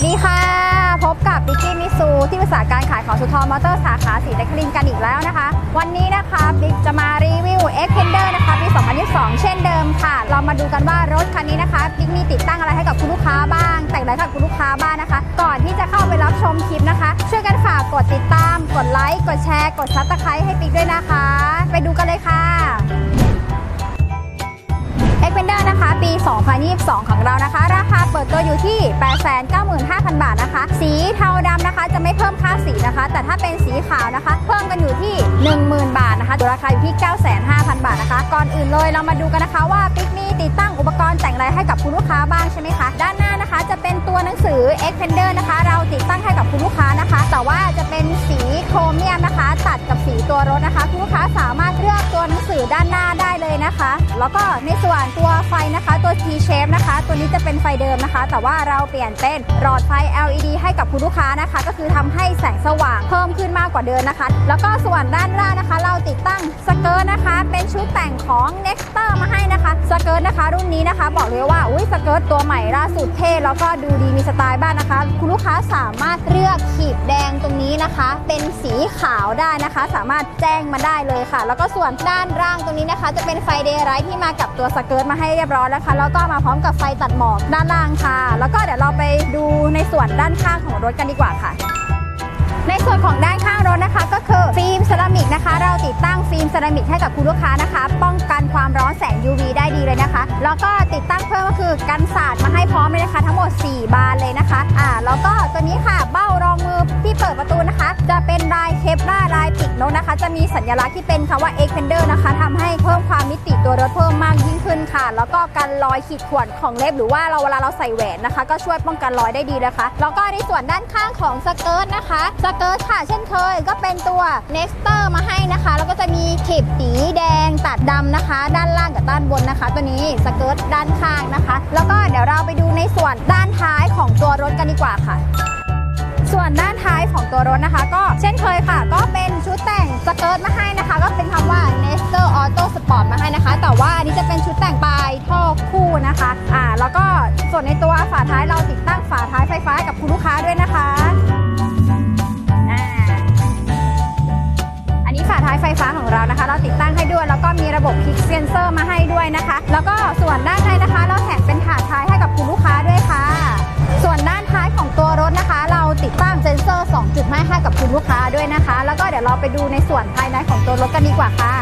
วัสดีค่ะ พบกับปิกกี้มิซูที่ปรึกษาการขายของสุทรมอเตอร์สาขาสีนครินกันอีกแล้วนะคะ วันนี้นะคะบิ๊กจะมารีวิว X p e n d e r นะคะปี 2022 เช่นเดิมค่ะ เรามาดูกันว่ารถคันนี้นะคะบิ๊กมีติดตั้งอะไรให้กับคุณลูกค้าบ้าง แต่งอะไรให้กับคุณลูกค้าบ้างนะคะ ก่อนที่จะเข้าไปรับชมคลิปนะคะ ช่วยกันฝากกดติดตาม กดไลค์กดแชร์กดซับสไครต์ให้ปิ๊กด้วยนะคะ ไปดูกันเลยค่ะ e x p e n d e r นะคะปี 2022 ของเรานะคะ ราคาเปิดตัวอยู่ที่ 5,000 บาทนะคะ สีเทาดำนะคะ จะไม่เพิ่มค่าสีนะคะ แต่ถ้าเป็นสีขาวนะคะ เพิ่มกันอยู่ที่ 10,000 บาทนะคะราคาอยู่ที่ 95,000 บาทนะคะ ก่อนอื่นเลยเรามาดูกันนะคะว่าปิกมีติดตั้งอุปกรณ์แต่งอะไรให้กับคุณลูกค้าบ้างใช่ไหมคะ ด้านหน้านะคะจะเป็นตัวหนังสือ e x p e n d e r นะคะ เราติดตั้งให้กับคุณลูกค้านะคะ แต่ว่าจะเป็นสีโครเมียมนะคะ ตัดกับสีตัวรถนะคะ คุณลูกค้าสามารถเลือกตัวหนังสือด้านหน้าได้ นะคะ แล้วก็ในส่วนตัวไฟนะคะตัว T shape นะคะ ตัวนี้จะเป็นไฟเดิมนะคะ แต่ว่าเราเปลี่ยนเป็นหลอดไฟ LED ให้กับคุณลูกค้านะคะ ก็คือทำให้แสงสว่างเพิ่มขึ้นมากกว่าเดิมนะคะ แล้วก็ส่วนด้านล่างนะคะ เราติดตั้งสเกิร์ตนะคะ เป็นชุดแต่งของ Nexter มาให้นะคะสเกิร์ตนะคะ รุ่นนี้นะคะ บอกเลยว่าอุ้ยสเกิร์ตตัวใหม่ล่าสุดเท่แล้วก็ดูดีมีสไตล์บ้างนะคะคุณ กค้าสามารถเลือกขีดแดงตรงนี้นะคะ เป็นสีขาวได้นะคะ สามารถแจ้งมาได้เลยค่ะ แล้วก็ส่วนด้านล่างตรงนี้นะคะ จะเป็นไฟเดย์ไรท์ที่มากับตัวสเกิร์ตมาให้เรียบร้อยแล้วค่ะแล้วก็มาพร้อมกับไฟตัดหมอกด้านล่างค่ะ แล้วก็เดี๋ยวเราไปดูในส่วนด้านข้างของรถกันดีกว่าค่ะในส่วนของด้านข้างรถนะคะ ก็คือฟิล์มเซรามิกนะคะ เราติดตั้งฟิล์มเซรามิกให้กับคุณลูกค้านะคะ เลยนะคะ แล้วก็ติดตั้งเพิ่มก็คือกันสาดมาให้พร้อมเลยนะคะ ทั้งหมด 4 บานเลยนะคะอ่าแล้วก็ตัวนี้ค่ะเบ้ารองมือที่เปิดประตูนะคะ จะเป็นลายเคปลาลายปิกนกนะคะ จะมีสัญลักษณ์ที่เป็นคำว่า X p e n d e r นะคะทำให้เพิ่มความ ติตัวรถเพิ่มมากยิ่งขึ้นค่ะ แล้วก็กันรอยขีดข่วนของเล็บหรือว่าเราเวลาเราใส่แหวนนะคะ ก็ช่วยป้องกันรอยได้ดีเลยค่ะแล้วก็ในส่วนด้านข้างของสเกิร์ตนะคะสเกิร์ตค่ะ เช่นเคยก็เป็นตัว Nexter มาให้นะคะ แล้วก็จะมีขีบสีแดงตัดดำนะคะ ด้านล่างกับด้านบนนะคะ ตัวนี้สเกิร์ตด้านข้างนะคะ แล้วก็เดี๋ยวเราไปดูในส่วนด้านท้ายของตัวรถกันดีกว่าค่ะ ตัวรถนะคะ ก็เช่นเคยค่ะ ก็เป็นชุดแต่งสเกิร์ตมาให้นะคะ ก็เป็นคำว่า Nestor Auto Sport มาให้นะคะ แต่ว่าอันนี้จะเป็นชุดแต่งปลายท่อคู่นะคะอ่าแล้วก็ส่วนในตัวฝาท้ายเราติดตั้งฝาท้ายไฟฟ้ากับคุณลูกค้าด้วยนะคะอันนี้ฝาท้ายไฟฟ้าของเรานะคะ เราติดตั้งให้ด้วย แล้วก็มีระบบคลิกเซนเซอร์มาให้ด้วยนะคะ แล้วก็ส่วนด้านในนะคะ เราแถมเป็นถาดท้ายให้ คุณลูกค้าด้วยนะคะ แล้วก็เดี๋ยวเราไปดูในส่วนภายในของตัวรถกันดีกว่าค่ะ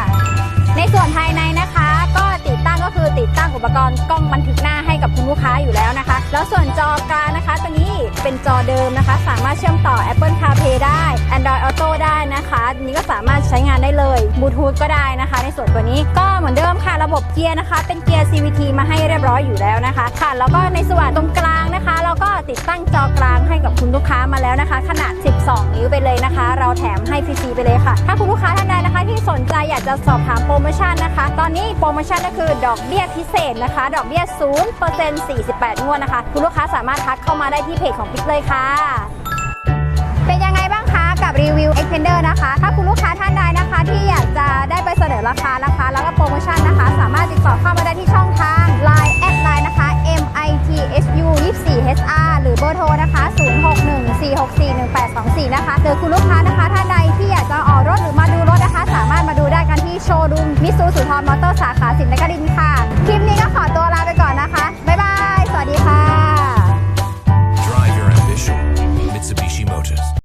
ในส่วนภายในนะคะ ก็ติดตั้งก็คือติดตั้งอุปกรณ์กล้องบันทึกหน้าให้กับคุณลูกค้าอยู่แล้วนะคะ แล้วส่วนจอกลางนะคะตัวนี้เป็นจอเดิมนะคะ สามารถเชื่อมต่อ Apple CarPlay ได้ Android Auto ได้นะคะอันนี้ก็สามารถใช้งานได้เลยบลูทูธก็ได้นะคะ ในส่วนตัวนี้ก็เหมือนเดิมค่ะระบบเกียร์นะคะ เป็นเกียร์ CVT มาให้เรียบร้อยอยู่แล้วนะคะ ค่ะ แล้วก็ในส่วนตรงกลางนะคะ เราก็ติดตั้งจอกลางให้กับคุณลูกค้ามาแล้วนะคะ ขนาด 12 นิ้วไปเลยนะคะ เราแถมให้ฟรีๆไปเลยค่ะ ถ้าคุณลูกค้าท่านใดนะคะ ที่สนใจอยากจะสอบถามโปรโมชั่นนะคะ ตอนนี้โปรโมชั่นก็คือดอกเบี้ยพิเศษนะคะ ดอกเบี้ย0% 48 งวดนะคะ คุณลูกค้าสามารถทักเข้ามาได้ที่เพจของพิกเลยค่ะ เป็นยังไงบ้างคะกับรีวิว e x p e n d e r นะคะ ถ้าคุณลูกค้าท่านใดนะคะ ที่อยากจะได้ไปเสนอราคานะคะ แล้วก็โปรโมชั่นนะคะ สามารถติดต่อเข้า 24 นะคะหรือคุณลูกค้านะคะท่านใดที่อยากจะออกรถหรือมาดูรถนะคะ สามารถมาดูได้กันที่โชว์รูมมิสูสุทรมอเตอร์สาขาสินนครินทร์ค่ะคลิปนี้ก็ขอตัวลาไปก่อนนะคะ